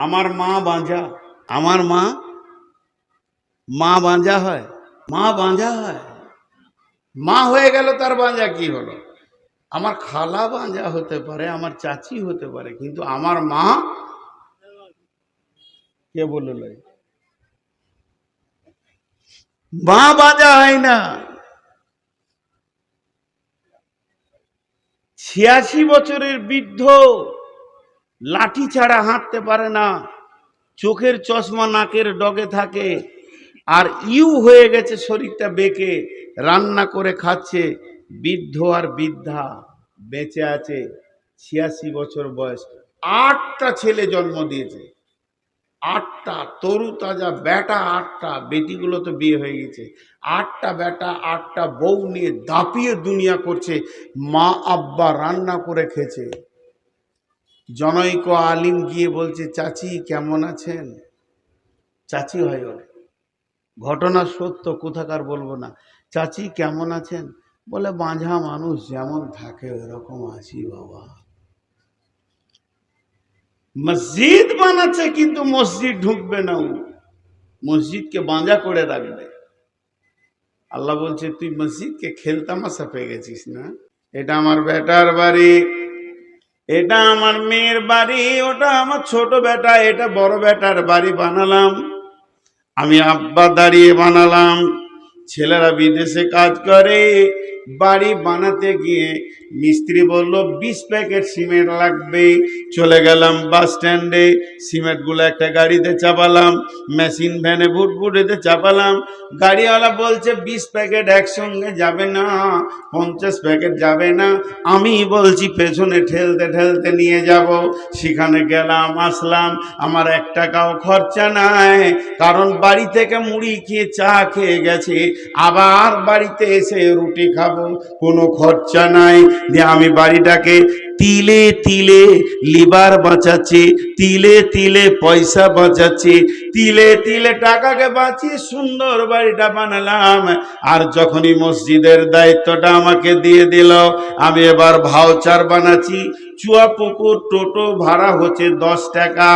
আমার মা বাঁজা আমার মা মা বাঁজা হয়, মা বাঁজা হয়। মা হয়ে গেল, তার বাঁজা কি হলো? আমার খালা বাঁজা হতে পারে, আমার চাচি হতে পারে, কিন্তু আমার মা কে বলল মা বাঁজা হয় না। ছিয়াশি বছরের বৃদ্ধ লাঠি ছাড়া হাঁটতে পারে না। চোখের চশমা নাকের ডগে থাকে। আর ইউ হয়ে গেছে শরীরটা বেঁকে, রান্না করে খাচ্ছে বৃদ্ধ আর বৃদ্ধা, বেঁচে আছে ছিয়াশি বছর বয়স। আটটা ছেলে জন্ম দিয়েছে। আটটা তরু তাজা বেটা আটটা, বেটিগুলো তো বিয়ে হয়ে গেছে। আটটা বেটা, আটটা বউ নিয়ে দাপিয়ে দুনিয়া করছে। মা আব্বা রান্না করে খেয়েছে। জনৈক আলিম গিয়ে বলছে, চাচি, কেমন আছেন? চাচি হয় ওর ঘটনা সত্য, কোথাকার বলব না। চাচি, কেমন আছেন? বলে, বাঁঝা মানুষ যেমন থাকে, ওরকম আছি বাবা। মসজিদ বানাচ্ছে, কিন্তু মসজিদ ঢুকবে না ও। মসজিদকে বাঁধা করে রাখবে। আল্লাহ বলছে, তুই মসজিদকে খেলতামাশা পেয়ে গেছিস না? এটা আমার বেটার বাড়ি। এটা আমার মেয়ের বাড়ি, ওটা আমার ছোট বেটা, এটা বড় বেটার বাড়ি বানালাম। আমি আব্বা দাঁড়িয়ে বানালাম। ছেলেরা বিদেশে কাজ করে, বাড়ি বানাতে গিয়ে মিস্ত্রি বলল, বিশ প্যাকেট সিমেন্ট লাগবে। চলে গেলাম বাস স্ট্যান্ডে, সিমেন্টগুলো একটা গাড়িতে চাপালাম, মেশিন ভ্যানে ভুটভুটেতে চাপালাম। গাড়িওয়ালা বলছে, বিশ প্যাকেট একসঙ্গে যাবে না, পঞ্চাশ প্যাকেট যাবে না। আমি বলছি, পেছনে ঠেলতে ঠেলতে নিয়ে যাব। সেখানে গেলাম, আসলাম। আমার এক টাকাও খরচা নাই, কারণ বাড়ি থেকে মুড়ি খেয়ে চা খেয়ে গেছে। আবার বাড়িতে এসে রুটি খাব কোনো খরচা নাই। দিয়ে আমি বাড়িটাকে তিলে তিলে লিভার বাঁচাচ্ছি, তিলে তিলে পয়সা বাঁচাচ্ছি, তিলে তিলে টাকাকে বাঁচিয়ে সুন্দর বাড়িটা বানালাম। আর যখনই মসজিদের দায়িত্বটা আমাকে দিয়ে দিল, আমি এবার ভাউচার বানাচ্ছি। চুয়া পুকুর, টোটো ভাড়া হচ্ছে দশ টাকা,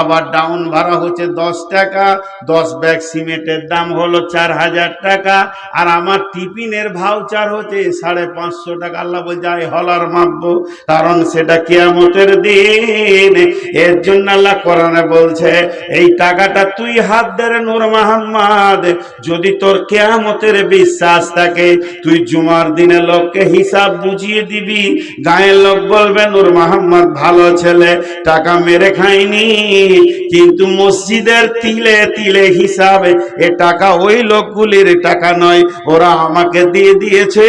আবার ডাউন ভাড়া হচ্ছে দশ টাকা, দশ ব্যাগ সিমেন্টের দাম হলো চার হাজার টাকা, আর আমার টিফিনের ভাউচার হচ্ছে সাড়ে পাঁচশো টাকা। আল্লাহ বলছে হলার মাপবো। কারণ সেটা কেয়ামতের দিন। এর জন্য আল্লাহ কোরআনে বলছে, এই টাকাটা তুই হাত ধরে নূর মাহমদ, যদি তোর কেয়ামতের বিশ্বাস থাকে, তুই জুমার দিনে লোককে হিসাব বুঝিয়ে দিবি। গায়ের লোক বলবে, নূর মাহমদ ভালো ছেলে, টাকা মেরে খায়নি কিন্তু মসজিদের তিলে তিলে হিসাবে এ টাকা ওই লোকগুলির টাকা নয়, ওরা আমাকে দিয়ে দিয়েছে।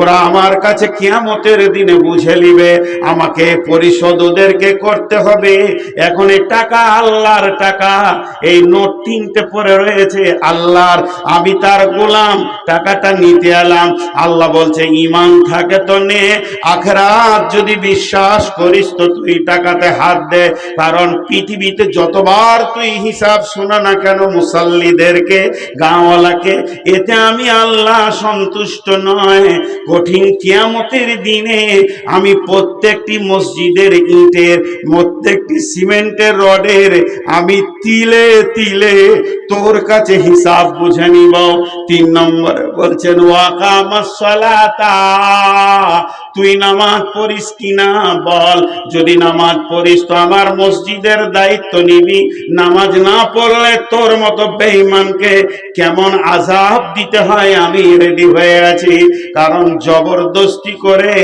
ওরা আমার কাছে কিয়ামতের দিনে বুঝে নিবে। আমাকে পরিশোধ ওদেরকে করতে হবে। এখন এই টাকা, আল্লাহর টাকা, এই নোট তিনটে পরে রয়েছে, আল্লাহর। আমি তার গোলাম, টাকাটা নিতে এলাম। আল্লাহ বলছে ইমান থাকে তো নে, আখরাত যদি বিশ্বাস করিস তো তুই টাকাতে হাত দে। কারণ পৃথিবীতে যতবার তুই হিসাব শোনা না কেন, মুসাল্লিদেরকে, গাঁওয়ালাকে, এতে আমি আল্লাহ সন্তুষ্ট নয়। কঠিন কিয়ামতের দিনে আমি প্রত্যেকটি মসজিদের ইটের, প্রত্যেকটি সিমেন্টের রডের আমি তিলে তিলে তোর কাছে হিসাব বুঝে নিব। তিন নম্বরে বলছেন ওয়াকামাসসালাতা তুই নামাজ পড়িস কিনা বল? যদি নামাজ পড়িস তো আমার মসজিদের দায়িত্ব নিবি। নামাজ না পড়লে তোর মতো বেঈমানকে কেমন আজাব দিতে হয় আমি রেডি হয়ে আছি। কারণ জবরদস্তি করে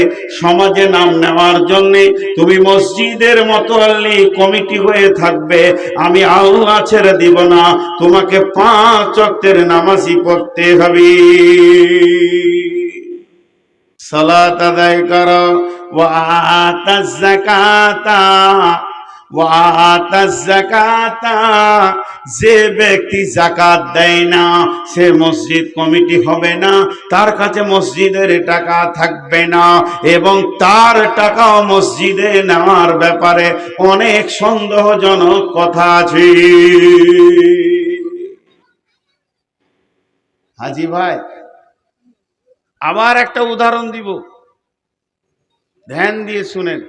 সমাজে নাম নেওয়ার জন্য তুমি মসজিদের মতো আল্লি কমিটি হয়ে থাকবে। আমি আল্লাহ ছেড়ে দিব না। তোমাকে পাঁচ অক্টের নামাজি পড়তে হবে। যে ব্যক্তি জাকাত দেয় না, সে মসজিদ কমিটি হবে না, তার কাছে মসজিদের টাকা থাকবে না এবং তার টাকাও মসজিদে নেওয়ার ব্যাপারে অনেক সন্দেহজনক কথা আছে। হাজি ভাই আবার একটা উদাহরণ দিব। ধ্যান দিয়ে শুনেন।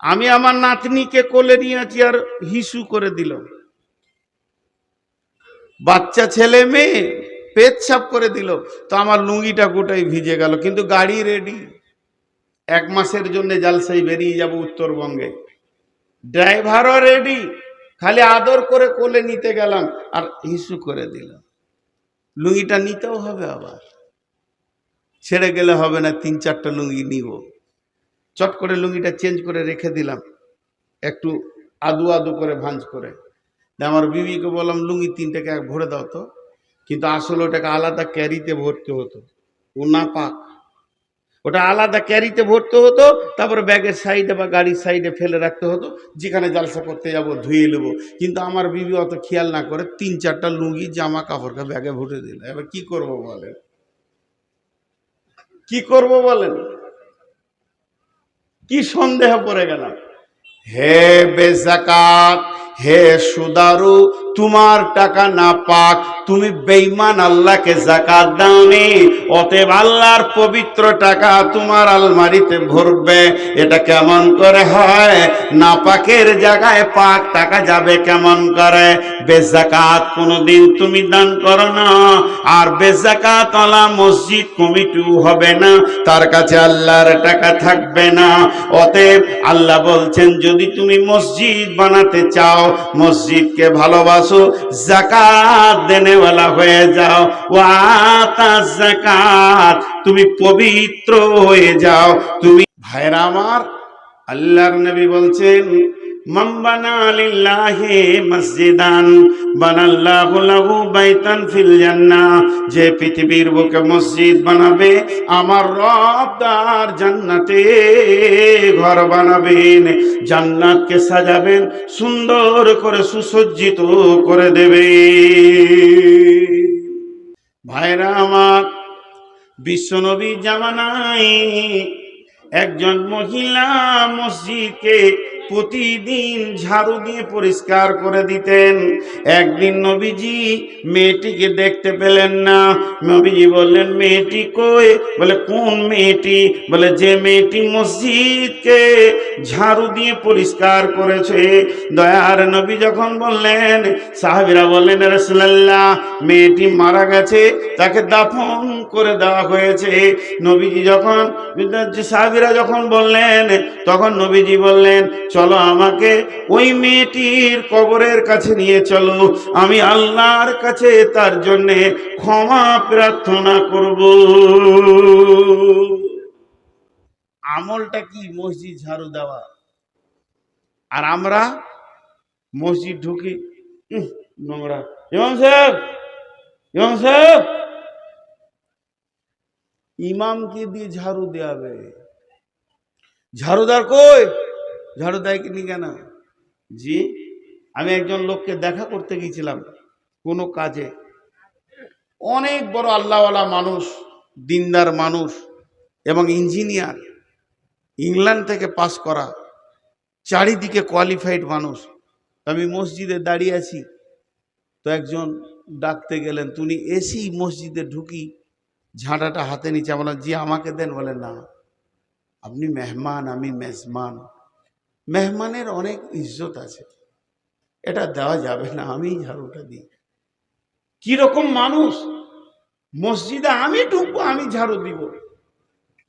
আমি আমার নাতনিকে কোলে নিয়েছি আর হিসু করে দিল বাচ্চা ছেলে মেয়ে পেট ছাপ করে দিল। তো আমার লুঙ্গিটা গোটাই ভিজে গেল, কিন্তু গাড়ি রেডি এক মাসের জন্য জালসাই বেরিয়ে যাব উত্তরবঙ্গে। ড্রাইভারও রেডি খালি আদর করে কোলে নিতে গেলাম আর হিসু করে দিলাম। লুঙ্গিটা নিতেও হবে আবার। ছেড়ে গেলে হবে না, তিন চারটা লুঙ্গি নিব। চট করে লুঙ্গিটা চেঞ্জ করে রেখে দিলাম। একটু আদু আদু করে ভাঞ্জ করে। আমার বিবিকে বললাম, লুঙ্গি তিনটাকে এক ভরে দাও তো। কিন্তু আসলে ওটাকে আলাদা ক্যারিতে ভরতে হতো। ও না পাক ওটা আলাদা ক্যারিতে ভরতে হতো, তারপরে ব্যাগের সাইডে বা গাড়ির সাইডে ফেলে রাখতে হতো, যেখানে জালসা করতে যাব, ধুয়ে নেব। কিন্তু আমার বিবি অত খেয়াল না করে তিন চারটা লুঙ্গি, জামা কাপড়কে ব্যাগে ভরে দিল। এবার কি করব বলেন? কি করব বলেন? কি সন্দেহ পড়ে গেলাম। হে বেজাকাত, হে সুদারু, তোমার টাকা না পাক তুমি বেইমান আল্লাহকে জাকাত দাওনি। অতএব আল্লাহর পবিত্র টাকা তোমার আলমারিতে ভরবে। এটা কেমন করে হয়? না পাকের জায়গায় পাক টাকা যাবে কেমন করে? বেজাকাত কোনোদিন তুমি দান করো না। আর বেজাকাত আলা মসজিদ কমিটিও হবে না। তার কাছে আল্লাহর টাকা থাকবে না। অতএব আল্লাহ বলছেন, যদি তুমি মসজিদ বানাতে চাও, মসজিদকে ভালোবাসো জাকাত দেনেওয়ালা হয়ে যাও। ওয়াতাজাকাত তুমি পবিত্র হয়ে যাও। তুমি ভাইরা আমার আল্লাহর নবী বলছেন যে পৃথিবীর বুকে মসজিদ বানাবে, আমার রব তার জান্নাতে ঘর বানাবেন। জান্নাতকে সাজাবেন, সুন্দর করে সুসজ্জিত করে দেবে ভাইরা আমার, বিশ্বনবী জামানায় একজন মহিলা মসজিদকে প্রতিদিন ঝাড়ু দিয়ে পরিষ্কার করে দিতেন। একদিন নবীজি মেয়েটিকে দেখতে পেলেন না। নবীজি বললেন, মেয়েটি কই? বলে, কোন মেয়েটি? বলে, যে মেয়েটি মসজিদকে ঝাড়ু দিয়ে পরিষ্কার করেছে। দয়ার নবী যখন বললেন, সাহাবিরা বললেন রসুল্লাহ মেয়েটি মারা গেছে, তাকে দাফন করে দেওয়া হয়েছে। নবীজি যখন, সাহাবিরা যখন বললেন, তখন নবীজি বললেন, চলো আমাকে ওই মেয়েটির কবরের কাছে নিয়ে চলো। আমি আল্লাহর কাছে তার জন্যে ক্ষমা প্রার্থনা করব। আমলটা কি? মসজিদ ঝাড়ু দেওয়া। আর আমরা মসজিদ ঢুকি। নোংরা। ইমাম সাহেব ইমাম সাহেব। ইমামকে দিয়ে ঝাড়ু দেওয়াবে ঝাড়ুদার কই? ঝাড়ু দেয় কিনি? কেন জি, আমি একজন লোককে দেখা করতে গিয়েছিলাম কোনো কাজে। অনেক বড় আল্লাহওয়ালা মানুষ, দিনদার মানুষ এবং ইঞ্জিনিয়ার। ইংল্যান্ড থেকে পাস করা, চারিদিকে কোয়ালিফাইড মানুষ। আমি মসজিদে দাঁড়িয়ে আছি, তো একজন ডাকতে গেলেন, তুমি এসি মসজিদে ঢুকি, ঝাঁটাটা হাতে নিচে। বলেন জি, আমাকে দেন। বলেন, না। আপনি মেহমান, আমি মেজমান। মেহমানের অনেক ইজ্জত আছে। এটা দেওয়া যাবে না আমি ঝাড়ুটা দিই। কীরকম মানুষ? মসজিদে আমি ঢুকবো, আমি ঝাড়ু দিব।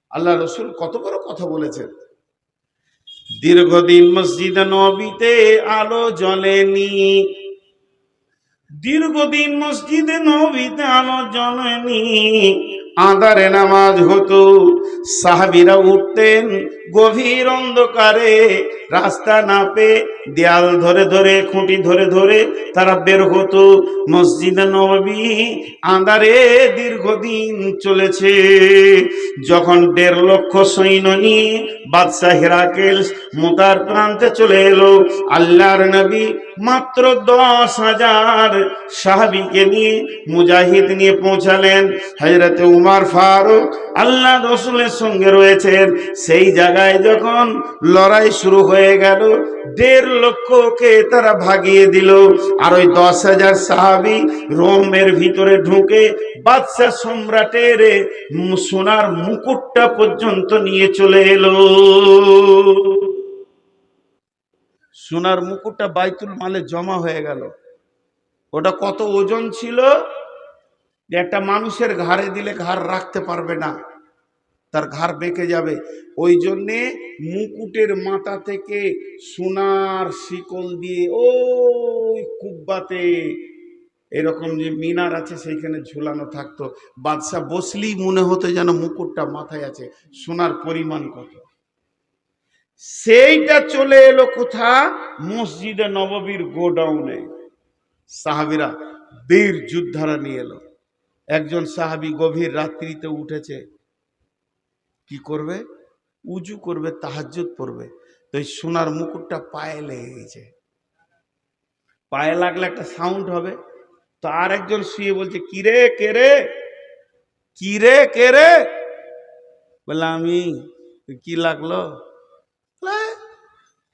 আল্লাহ রসুল কত বড় কথা বলেছেন। দীর্ঘদিন মসজিদে নবীতে আলো জ্বলেনি। দীর্ঘদিন মসজিদে নবীতে আলো জ্বলেনি। আদারে নামাজ হতো, সাহাবিরা উঠতেন গভীর অন্ধকারে রাস্তা না পেয়ে দেয়াল ধরে ধরে, খুঁটি ধরে ধরে তারা বের হতো মসজিদে নবী আন্ধারে দীর্ঘদিন চলেছে। যখন দেড় লক্ষ সৈন্য নিয়ে বাদশাহ হেরাকেল মোতার প্রান্তে চলে এলো, আল্লাহর নবী মাত্র দশ হাজার সাহাবিকে নিয়ে মুজাহিদ নিয়ে পৌঁছালেন। হজরতে উমার ফারুক আল্লাহ রসুলের সঙ্গে রয়েছেন। সেই জায়গায় যখন লড়াই শুরু হয়ে গেল, দেড় লক্ষকে তারা ভাগিয়ে দিল। আর ওই দশ হাজার সাহাবি রোমের ভিতরে ঢুকে বাদশাহ সম্রাটের সোনার মুকুটটা পর্যন্ত নিয়ে চলে এলো। সোনার মুকুটটা বাইতুল মালে জমা হয়ে গেল। ওটা কত ওজন ছিল? একটা মানুষের ঘাড়ে দিলে ঘাড় রাখতে পারবে না। তার ঘাড় বেঁকে যাবে। ওই জন্যে মুকুটের মাথা থেকে সোনার শিকল দিয়ে ওই কুব্বাতে এরকম যে মিনার আছে সেইখানে ঝুলানো থাকতো। বাদশাহ বসলেই মনে হতো যেন মুকুটটা মাথায় আছে। সোনার পরিমাণ কত? সেইটা চলে এলো কোথা? মসজিদে নববীর গোডাউনে। সাহাবিরা বীর যুদ্ধারা নিয়ে এলো। একজন সাহাবি গভীর রাত্রিতে উঠেছে। কি করবে? উজু করবে, তাহাজ্জুদ পড়বে। তো এই সোনার মুকুটটা পায়ে লেগে গেছে পায়ে লাগলে একটা সাউন্ড হবে। তো আর একজন শুয়ে বলছে কিরে কিরে কে রে? বলে আমি, কি লাগল?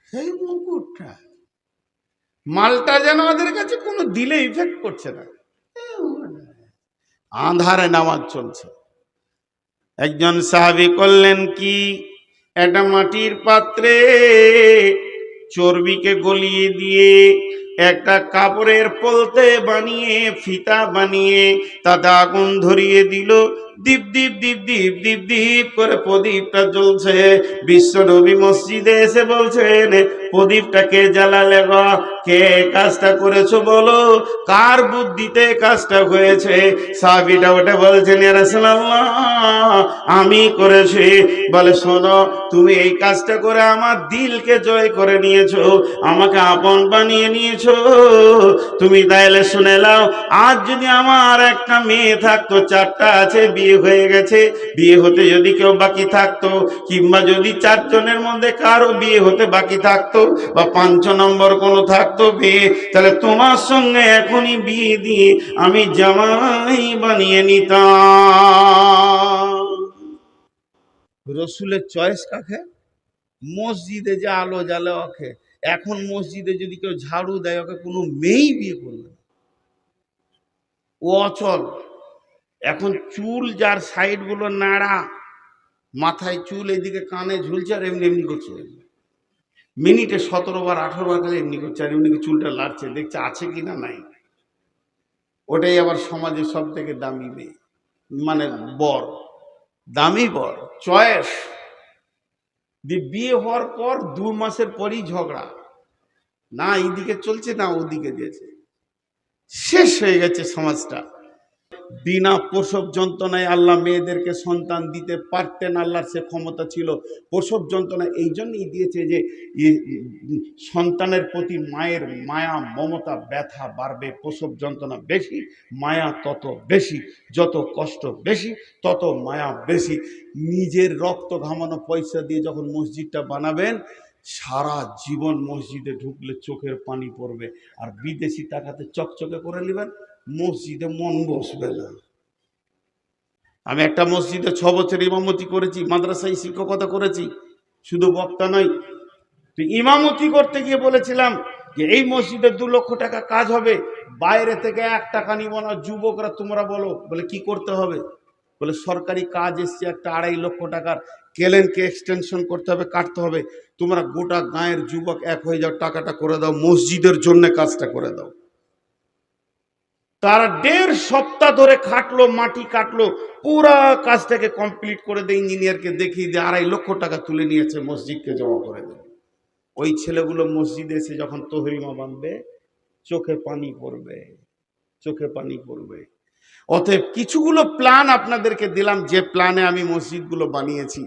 সেই মুকুটটা। মালটা যেন ওদের কাছে কোনো দিলে ইফেক্ট করছে না। আধারে নামাজ চলছে। একজন সাহাবি করলেন কি? একটা মাটির পাত্রে চর্বিকে গলিয়ে দিয়ে একটা কাপড়ের পলতে বানিয়ে, ফিতা বানিয়ে, তাতে আগুন ধরিয়ে দিল। দীপ দীপ দীপ দীপ দীপ দীপ করে প্রদীপটা জ্বলছে। বিশ্ব নবী মসজিদে এসে বলছেন, প্রদীপটা কে জ্বালালে গো? কে কাজটা করেছ বলো? কার বুদ্ধিতে কাজটা হয়েছে? সাহাবিটা ওটা বলছেন, "ইয়া রাসূলুল্লাহ, আমি করেছি। বলে, শোনো, তুমি এই কাজটা করে আমার দিলকে জয় করে নিয়েছো, আমাকে আপন বানিয়ে নিয়েছো। তুমি তাইলে শুনে নাও, আজ যদি আমার একটা মেয়ে থাকতো, চারটা আছে, বিয়ে হয়ে গেছে, বিয়ে হতে যদি কেউ বাকি থাকতো, কিংবা যদি চারজনের মধ্যে কারও বিয়ে হতে বাকি থাকতো, বা পাঁচ নম্বর কোনো থাকতো বিয়ে তাহলে তোমার সঙ্গে এখনই বিয়ে দিয়ে আমি জামাই বানিয়ে নিতাম। রসুলের চয়েস কাকে? মসজিদে যে আলো জ্বালে ওকে এখন মসজিদে যদি কেউ ঝাড়ু দেয়, ওকে কোনো মেয়েই বিয়ে করবে না। ও অচল। এখন চুল যার সাইডগুলো নাড়া, মাথায় চুল এদিকে কানে ঝুলছে আর এমনি এমনি করছে। মিনিটে সতেরো বার, আঠেরো বার খালি এমনি করছে আর এমনি চুলটা লাড়ছে দেখছে আছে কি না নাই। ওটাই আবার সমাজে সব থেকে দামি মেয়ে। মানে বর। দামি বর, চয়েস। দিয়ে বিয়ে হওয়ার পর দু মাসের পরই ঝগড়া। না এইদিকে চলছে, না ওদিকে দিয়েছে। শেষ হয়ে গেছে সমাজটা। বিনা প্রসব যন্ত্রণায় আল্লাহ মেয়েদেরকে সন্তান দিতে পারতেন, আল্লাহর সে ক্ষমতা ছিল। প্রসব যন্ত্রণা এই জন্যই দিয়েছে যে সন্তানের প্রতি মায়ের মায়া, মমতা, ব্যথা বাড়বে, প্রসব যন্ত্রণা বেশি, মায়া তত বেশি, যত কষ্ট বেশি, তত মায়া বেশি। নিজের রক্ত ঘামানো পয়সা দিয়ে যখন মসজিদটা বানাবেন, সারা জীবন মসজিদে ঢুকলে চোখের পানি পড়বে। আর বিদেশি টাকাতে চকচকে করে নেবেন। মসজিদে মন বসবে না। আমি একটা মসজিদে ছ বছর ইমামতি করেছি, মাদ্রাসায় শিক্ষকতা করেছি, শুধু বক্তা নয়। তো ইমামতি করতে গিয়ে বলেছিলাম যে এই মসজিদে দু লক্ষ টাকা কাজ হবে, বাইরে থেকে এক টাকা নিব না, যুবকরা তোমরা বলো, বলে কি করতে হবে? বলে সরকারি কাজ এসছে একটা আড়াই লক্ষ টাকার, কেলেনকে এক্সটেনশন করতে হবে, কাটতে হবে। তোমরা গোটা গাঁয়ের যুবক এক হয়ে যাও, টাকাটা করে দাও, মসজিদের জন্য কাজটা করে দাও। তারা দেড় সপ্তাহ ধরে খাটলো, মাটি কাটলো, পুরা কাজটাকে কমপ্লিট করে দেয় ইঞ্জিনিয়ারকে দেখিয়ে দিয়ে আড়াই লক্ষ টাকা তুলে নিয়েছে মসজিদকে জমা করে দেবে। ওই ছেলেগুলো মসজিদে এসে যখন তহরিমা বাঁধবে, চোখে পানি পড়বে, চোখে পানি পড়বে। অতএব কিছুগুলো প্ল্যান আপনাদেরকে দিলাম, যে প্ল্যানে আমি মসজিদগুলো বানিয়েছি।